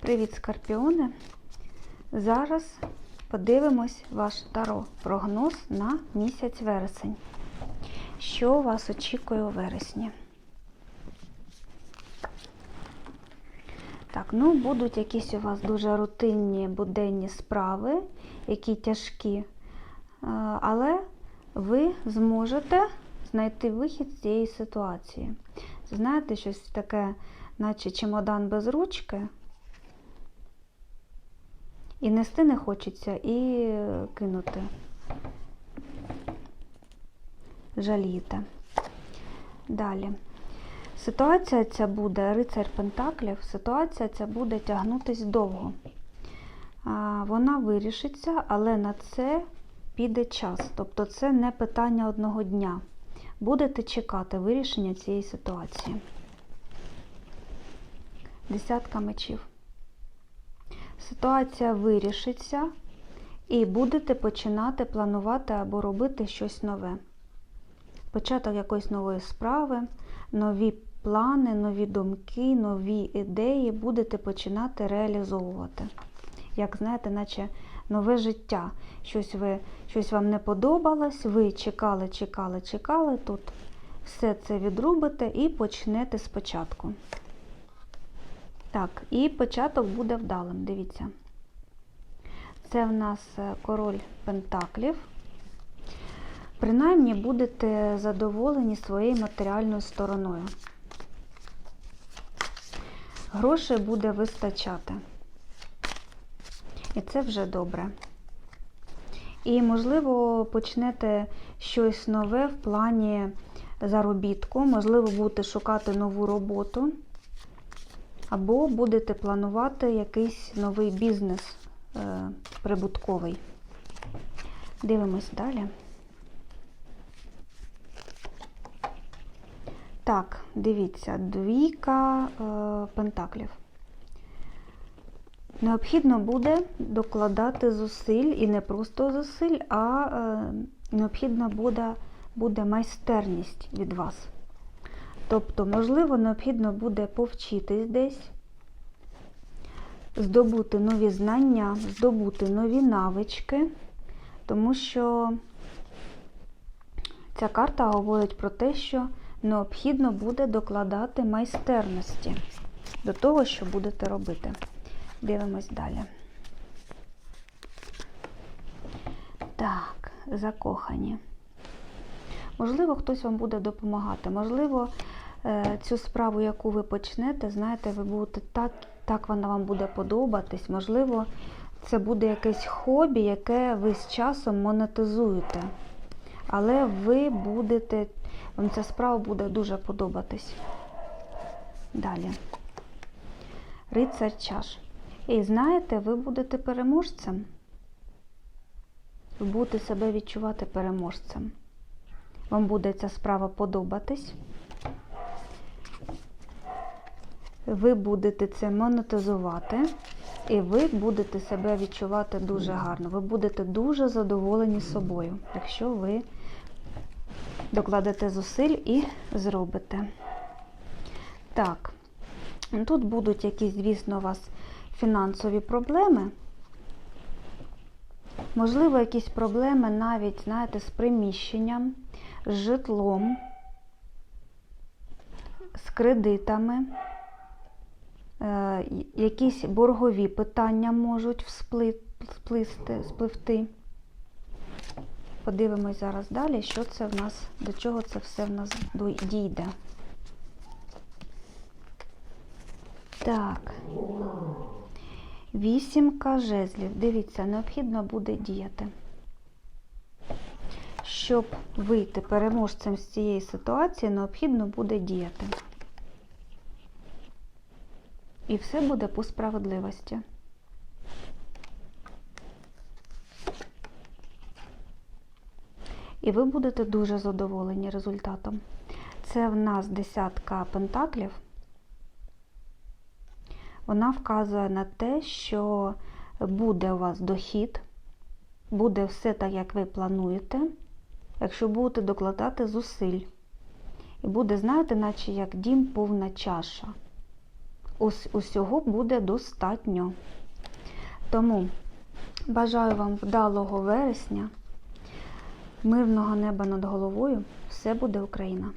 Привіт, скорпіони! Зараз подивимось ваш таро прогноз на місяць вересень. Що вас очікує у вересні? Так, ну будуть якісь у вас дуже рутинні буденні справи, які тяжкі, е, але ви зможете знайти вихід з цієї ситуації. Знаєте, щось таке, наче чемодан без ручки. І нести не хочеться, і кинути. Жалієте. Далі. Ситуація ця буде, рицар Пентаклів, ситуація ця буде тягнутись довго. Вона вирішиться, але на це піде час. Тобто це не питання одного дня. Будете чекати вирішення цієї ситуації. Десятка мечів. Ситуація вирішиться, і будете починати планувати або робити щось нове. Початок якоїсь нової справи, нові плани, нові думки, нові ідеї будете починати реалізовувати. Як знаєте, наче нове життя. Щось, ви, щось вам не подобалось, ви чекали, чекали, чекали. Тут все це відрубите і почнете спочатку. Так, і початок буде вдалим, дивіться. Це в нас е, король Пентаклів. Принаймні будете задоволені своєю матеріальною стороною. Грошей буде вистачати. І це вже добре. І, можливо, почнете щось нове в плані заробітку, можливо, будете шукати нову роботу, або будете планувати якийсь новий бізнес е, прибутковий. Дивимось далі. Так, дивіться, двійка е, пентаклів. Необхідно буде докладати зусиль, і не просто зусиль, а е, необхідна буде, буде майстерність від вас. Тобто, можливо, необхідно буде повчитись десь, здобути нові знання, здобути нові навички, тому що ця карта говорить про те, що необхідно буде докладати майстерності до того, що будете робити. Дивимось далі. Так, закохані. Можливо, хтось вам буде допомагати. Можливо, е, цю справу, яку ви почнете, знаєте, ви будете так, так вона вам буде подобатись. Можливо, це буде якесь хобі, яке ви з часом монетизуєте. Але ви будете, вам ця справа буде дуже подобатись. Далі. Рицар чаш. І знаєте, ви будете переможцем. Ви будете себе відчувати переможцем. Вам буде ця справа подобатись. Ви будете це монетизувати, і ви будете себе відчувати дуже гарно. Ви будете дуже задоволені собою, якщо ви докладете зусиль і зробите. Так, тут будуть якісь, звісно, у вас фінансові проблеми. Можливо, якісь проблеми навіть, знаєте, з приміщенням, з житлом, з кредитами, е, якісь боргові питання можуть всплисти, спливти. Подивимось зараз далі, що це в нас, до чого це все в нас дійде. Так. Вісімка жезлів. Дивіться, необхідно буде діяти. Щоб вийти переможцем з цієї ситуації, необхідно буде діяти. І все буде по справедливості. І ви будете дуже задоволені результатом. Це в нас десятка пентаклів. Вона вказує на те, що буде у вас дохід, буде все так, як ви плануєте, якщо будете докладати зусиль. І буде, знаєте, наче як дім повна чаша. ус- усього буде достатньо. Тому бажаю вам вдалого вересня, мирного неба над головою. Все буде Україна!